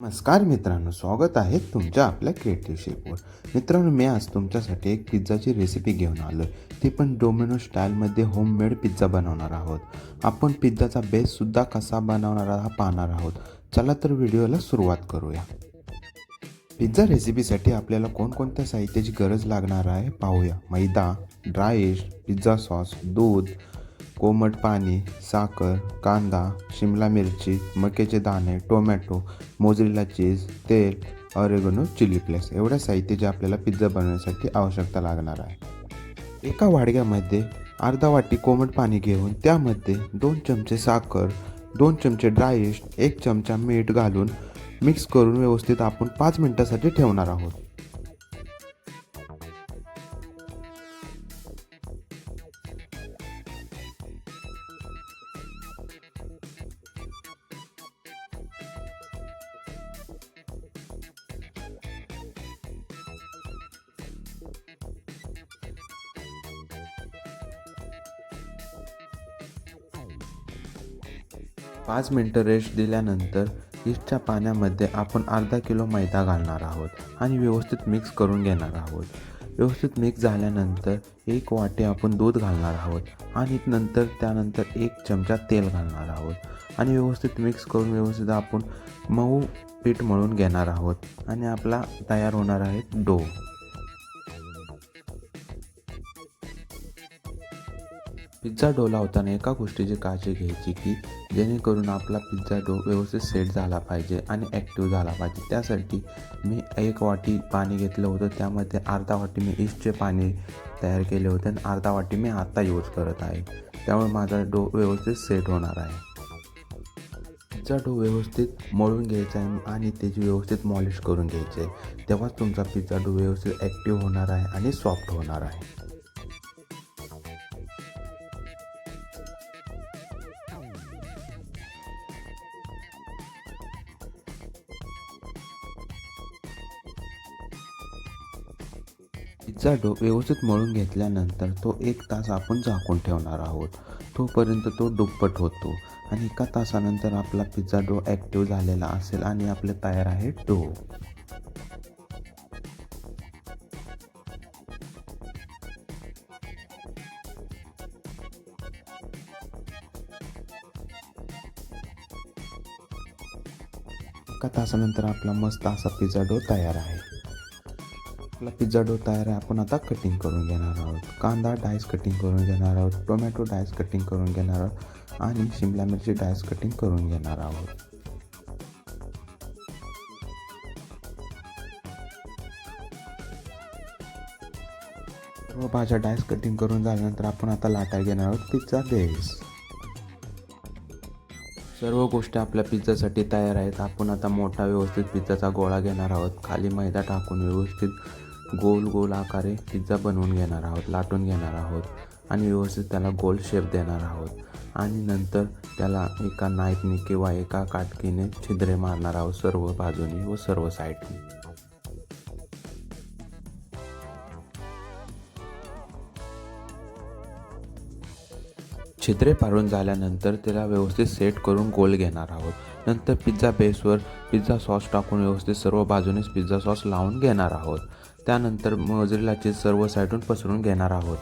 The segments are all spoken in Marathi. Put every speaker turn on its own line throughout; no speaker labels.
नमस्कार मित्रांनो स्वागत आहे तुमच्या आपल्या क्रिएटिव्ह शेपवर मित्रांनो मी आज तुमच्यासाठी एक पिझ्झाची रेसिपी घेऊन आलो आहे ती पण डोमिनो स्टाईलमध्ये होममेड पिझ्झा बनवणार आहोत. आपण पिझ्झाचा बेससुद्धा कसा बनवणार हा पाहणार आहोत. चला तर व्हिडिओला सुरुवात करूया. पिझ्झा रेसिपीसाठी आपल्याला कोणकोणत्या साहित्याची गरज लागणार आहे पाहूया. मैदा ड्राय पिझ्झा सॉस दूध कोमट पाणी साखर कांदा शिमला मिरची मक्याचे दाणे टोमॅटो मोजरीला चीज तेल ऑरेगनो चिली फ्लेक्स एवढ्या साहित्य जे आपल्याला पिझ्झा बनवण्यासाठी आवश्यकता लागणार आहे. एका वाडग्यामध्ये अर्धा वाटी कोमट पाणी घेऊन त्यामध्ये दोन चमचे साखर दोन चमचे ड्राय एक चमचा मीठ घालून मिक्स करून व्यवस्थित आपण पाच मिनटासाठी ठेवणार आहोत. पाच मिनटं रेस्ट दिल्यानंतर इस्टच्या पाण्यामध्ये आपण अर्धा किलो मैदा घालणार आहोत आणि व्यवस्थित मिक्स करून घेणार आहोत. व्यवस्थित मिक्स झाल्यानंतर एक वाटी आपण दूध घालणार आहोत आणि नंतर त्यानंतर एक चमचा तेल घालणार आहोत. आणि व्यवस्थित मिक्स करून व्यवस्थित आपण मऊ पीठ मळून घेणार आहोत. आणि आपला तयार होणार आहे डो. पिझ्झा डोला होताना एका गोष्टीची काळजी घ्यायची की जेणेकरून आपला पिझ्झा डो व्यवस्थित सेट झाला पाहिजे आणि ॲक्टिव्ह झाला पाहिजे. त्यासाठी मी एक वाटी पाणी घेतलं होतं. त्यामध्ये अर्धा वाटी मी इस्टचे पाणी तयार केले होते आणि अर्धा वाटी मी आत्ता यूज करत आहे. त्यामुळे माझा डो व्यवस्थित सेट होणार आहे. पिझ्झा डो व्यवस्थित मळून घ्यायचा आहे आणि त्याची व्यवस्थित मॉलिश करून घ्यायची आहे. तेव्हाच तुमचा पिझ्झा डो व्यवस्थित ॲक्टिव्ह होणार आहे आणि सॉफ्ट होणार आहे. पिझ्झा डो व्यवस्थित मळून घेतल्यानंतर तो एक तास आपण झाकून ठेवणार आहोत. तोपर्यंत तो दुप्पट होतो आणि एका तासानंतर आपला पिझ्झा डो ॲक्टिव्ह झालेला असेल आणि आपले तयार आहे डो. एका तासानंतर आपला मस्त असा पिझ्झा डो तयार आहे. आपला पिझ्झा डो तयार आहे. आपण आता कटिंग करून घेणार आहोत. कांदा डायस कटिंग करून घेणार आहोत. टोमॅटो डायस कटिंग करून घेणार आहोत. आणि शिमला मिरची डायस कटिंग करून घेणार आहोत. भाज्या डायस कटिंग करून झाल्यानंतर आपण आता लाटाय घेणार आहोत पिझ्झा बेस सर्व गोष्टी आपल्या पिझ्झासाठी तयार आहेत. आपण आता मोठा व्यवस्थित पिझ्झाचा गोळा घेणार आहोत. खाली मैदा टाकून व्यवस्थित गोल गोल आकारे पिझ्झा बनवून घेणार आहोत लाटून घेणार आहोत आणि व्यवस्थित त्याला गोल शेप देणार आहोत. आणि नंतर त्याला एका नाईफने किंवा एका काटकीने छिद्रे मारणार आहोत सर्व बाजूनी व सर्व साईडने छिद्रे पाडून झाल्यानंतर त्याला व्यवस्थित सेट करून गोल घेणार आहोत. नंतर पिझ्झा बेसवर पिझ्झा सॉस टाकून व्यवस्थित सर्व बाजूनेच पिझ्झा सॉस लावून घेणार आहोत. त्यानंतर मोजरीला चीज सर्व साईडून पसरून घेणार आहोत.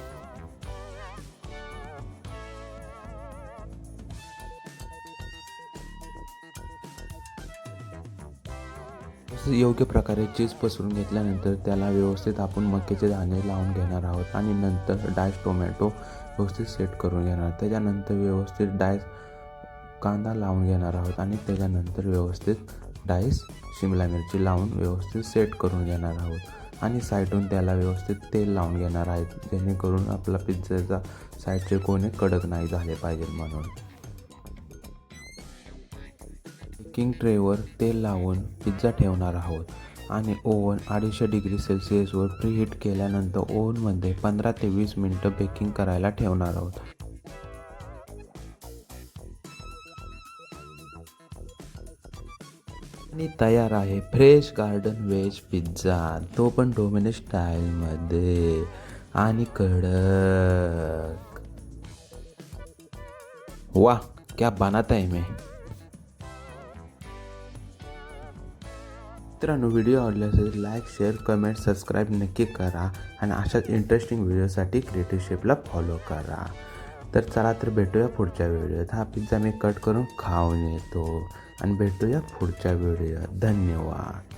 योग्य प्रकारे चीज पसरून घेतल्यानंतर त्याला व्यवस्थित आपण मक्याचे दाणे लावून घेणार आहोत आणि नंतर डायस टोमॅटो व्यवस्थित सेट करून घेणार. त्याच्यानंतर व्यवस्थित डायस कांदा लावून घेणार आहोत आणि त्याच्यानंतर व्यवस्थित डायस शिमला मिरची लावून व्यवस्थित सेट करून घेणार आहोत. आणि साईडून त्याला व्यवस्थित तेल लावून घेणार आहेत जेणेकरून आपला पिझ्झाचा साईडचे कोणे कडक नाही झाले पाहिजे म्हणून. बेकिंग ट्रेवर तेल लावून पिझ्झा ठेवणार आहोत. आणि ओव्हन अडीचशे डिग्री सेल्सिअसवर प्रीहीट केल्यानंतर ओव्हनमध्ये पंधरा ते वीस मिनटं बेकिंग करायला ठेवणार आहोत. आणि तयार आहे फ्रेश गार्डन व्हेज पिझ्झा तो पण डोमिनो स्टाईलमध्ये आणि कडक. वा क्या बनाता है मैं मित्रांनो व्हिडिओ आवडला असेल लाईक शेअर कमेंट सबस्क्राईब नक्की करा आणि अशाच इंटरेस्टिंग व्हिडिओसाठी क्रिएटिव्ह शेपला फॉलो करा. तर चला तर भेटूया पुढच्या व्हिडिओत हा पिझ्झा मी कट करून खाऊन येतो. आणि भेटूया पुढच्या व्हिडिओत धन्यवाद.